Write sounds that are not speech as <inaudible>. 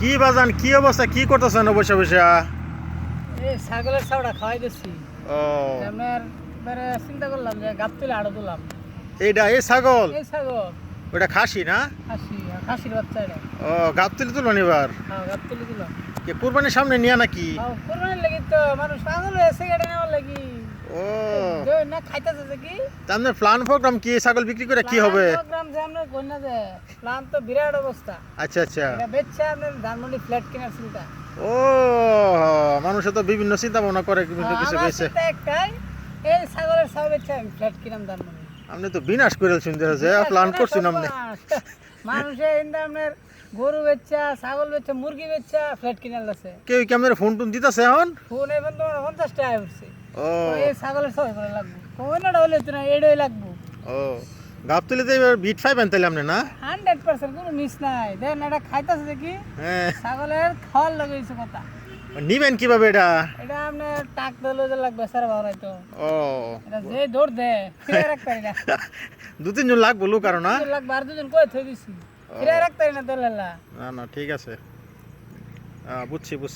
কি বাজান কি অবস্থা? কি করতেছেন বসে বসে? এই ছাগলের চাউটা খাওয়াই দিচ্ছি ও। আপনার এবারে চিন্তা করলাম যে গাপ তুলে আড়ো দিলাম। এইটা এই ছাগল? এই ছাগল। ওটা খাসি না? খাসি খাসির বাচ্চা এটা। ও গাপ তুলি তুলবেন এবার? হ্যাঁ গাপ তুলে দিলাম। কে কুরবানির সামনে নিয়ে নাকি? কোরবানির লাগি তো মানুষ পাগল হয়েছে গাড়ি নেওয়ার লাগি না খাইতেছে যে কি? তাহলে প্ল্যান প্রোগ্রাম কি? ছাগল বিক্রি করে কি হবে? প্রোগ্রাম যে আমরা কই না যে প্ল্যান তো বিরাট অবস্থা। আচ্ছা আচ্ছা। এটা বেচছে ধানমন্ডি ফ্ল্যাট কেনার চিন্তা। ও মানুষে তো বিভিন্ন চিন্তা ভাবনা করে বিভিন্ন কিছু আমার পেয়েছে চিন্তা একটাই এই ছাগলের ছাগল বেচছে আমি ফ্ল্যাট কিনাম ধানমন্ডি। আপনি তো বিনাশ করে শুনতে হচ্ছে প্ল্যান করছেন আপনি। মানুষে ইন্দা আপনার গরু বেচা ছাগল বেচা মুরগি বেচা ফ্ল্যাট কিনার আছে কেউ কি আপনার ফোন টোন দিতেছে এখন? ফোন এখন তো পঞ্চাশ টাকা উঠছে। ও। এই ছাগলের ছয় করে লাগবো। কোনটা হলে তো না এটাই লাগবো। ও। গাপ এবার বিট পাইবেন তাহলে আপনি না? হান্ড্রেড পার্সেন্ট কোনো মিস নাই। দেখেন এটা খাইতেছে দেখি। হ্যাঁ। ছাগলের খাওয়ার লাগাইছে কথা। নিবেন কীভাবে এটা? এটা আপনার টাক দিলে যে লাগবে স্যার তো ও। এটা যে দৌড় দে ফিরে রাখতে পারি না। <laughs> দু তিনজন লাগবো লোক আরও না? দুজন লাগবে আর দুজন কয়ে থই দিছি? ফিরে রাখতে না তোর না না ঠিক আছে। বুঝছি বুঝছি।